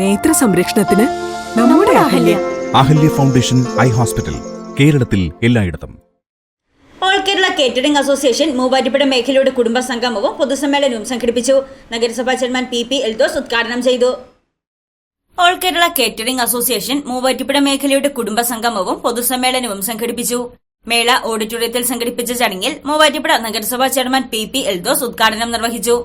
നേത്ര സംരക്ഷണത്തിന് നമ്മുടെ Ahalya. Ahalya foundation eye hospital കേരളത്തിൽ എല്ലായിടത്തും. All Kerala catering association Muvattupuzha മേഖലയുടെ കുടുംബ സംഗമവും പൊതുസമ്മേളനവും സംഘടിപ്പിച്ചു. നഗരസഭാ ചെയർമാൻ പി പി എൽദോസ് ഉദ്ഘാടനം ചെയ്തു. All Kerala catering association Muvattupuzha മേഖലയുടെ കുടുംബ സംഗമവും പൊതുസമ്മേളനവും സംഘടിപ്പിച്ചു. മേള ഓഡിറ്റോറിയത്തിൽ സംഘടിപ്പിച്ച ചടങ്ങിൽ മൂവാറ്റുപുഴ നഗരസഭാ ചെയർമാൻ പി പി എൽദോസ് ഉദ്ഘാടനം നിർവഹിച്ചു.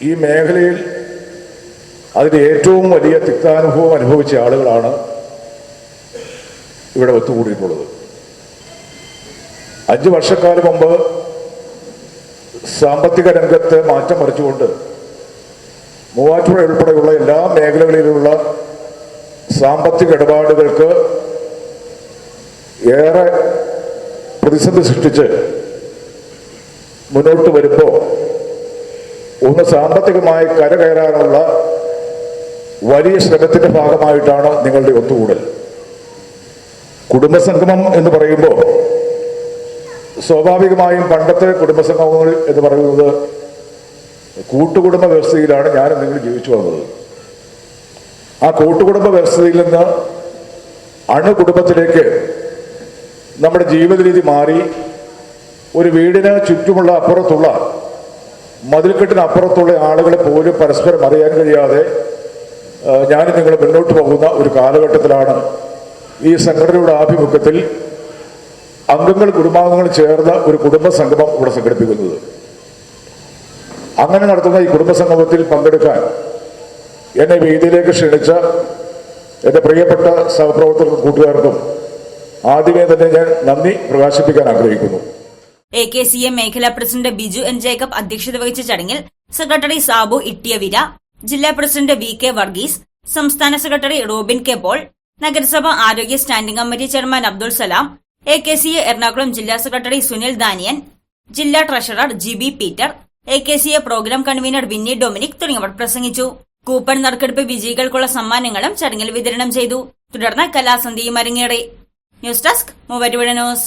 ഈ മേഖലയിൽ അതിന്റെ ഏറ്റവും വലിയ തിക്താനുഭവം അനുഭവിച്ച ആളുകളാണ് ഇവിടെ ഒത്തുകൂടിയിട്ടുള്ളത്. അഞ്ച് വർഷക്കാലം മുമ്പ് സാമ്പത്തിക രംഗത്ത് മാറ്റം മറിച്ചുകൊണ്ട് മൂവാറ്റുപുഴ ഉൾപ്പെടെയുള്ള എല്ലാ മേഖലകളിലുള്ള സാമ്പത്തിക ഇടപാടുകൾക്ക് ഏറെ പ്രതിസന്ധി സൃഷ്ടിച്ച് മുന്നോട്ട് വരുമ്പോൾ ഒന്ന് സാമ്പത്തികമായി കരകയറാനുള്ള വലിയ ശ്രമത്തിന്റെ ഭാഗമായിട്ടാണ് നിങ്ങളുടെ ഒത്തുകൂടൽ. കുടുംബസംഗമം എന്ന് പറയുമ്പോൾ സ്വാഭാവികമായും പണ്ടത്തെ കുടുംബസംഗമങ്ങൾ എന്ന് പറയുന്നത് കൂട്ടുകുടുംബ വ്യവസ്ഥയിലാണ് ഞാൻ നിങ്ങൾ ജീവിച്ചു വന്നത് ആ കൂട്ടുകുടുംബ വ്യവസ്ഥയിൽ നിന്ന് അണുകുടുംബത്തിലേക്ക് നമ്മുടെ ജീവിത രീതി മാറി ഒരു വീടിന് ചുറ്റുമുള്ള അപ്പുറത്തുള്ള മതിൽക്കെട്ടിനപ്പുറത്തുള്ള ആളുകളെ പോലും പരസ്പരം അറിയാൻ കഴിയാതെ ഞാൻ നിങ്ങൾ മുന്നോട്ട് പോകുന്ന ഒരു കാലഘട്ടത്തിലാണ് ഈ സംഘടനയുടെ ആഭിമുഖ്യത്തിൽ അംഗങ്ങൾ കുടുംബാംഗങ്ങൾ ചേർന്ന ഒരു കുടുംബ സംഗമം ഇവിടെ സംഘടിപ്പിക്കുന്നത്. അങ്ങനെ നടത്തുന്ന ഈ കുടുംബ സംഗമത്തിൽ പങ്കെടുക്കാൻ എന്നെ വേദിയിലേക്ക് ക്ഷണിച്ച എന്റെ പ്രിയപ്പെട്ട സഹപ്രവർത്തകർക്കും കൂട്ടുകാർക്കും ആദ്യമേ തന്നെ ഞാൻ നന്ദി പ്രകാശിപ്പിക്കാൻ ആഗ്രഹിക്കുന്നു. എ കെ സി എം മേഖലാ പ്രസിഡന്റ് ബിജു എൻ ജേക്കബ് അധ്യക്ഷത വഹിച്ച ചടങ്ങിൽ സെക്രട്ടറി സാബു ഇട്ടിയവിര ജില്ലാ പ്രസിഡന്റ് വി കെ വർഗീസ് സംസ്ഥാന സെക്രട്ടറി റോബിൻ കെ പോൾ നഗരസഭ ആരോഗ്യ standing committee chairman Abdul Salam A K C A Ernakulam ജില്ലാ സെക്രട്ടറി സുനിൽ ദാനിയൻ ജില്ലാ treasurer G B Peter A K C A programme convener Vinny Dominic തുടങ്ങിയവർ പ്രസംഗിച്ചു. Coupon നറുക്കെടുപ്പ് വിജയികൾക്കുള്ള സമ്മാനങ്ങളും ചടങ്ങിൽ വിതരണം ചെയ്തു. തുടർന്ന് കലാസന്ധിയും അരങ്ങേറി. News desk Muvattupuzha news.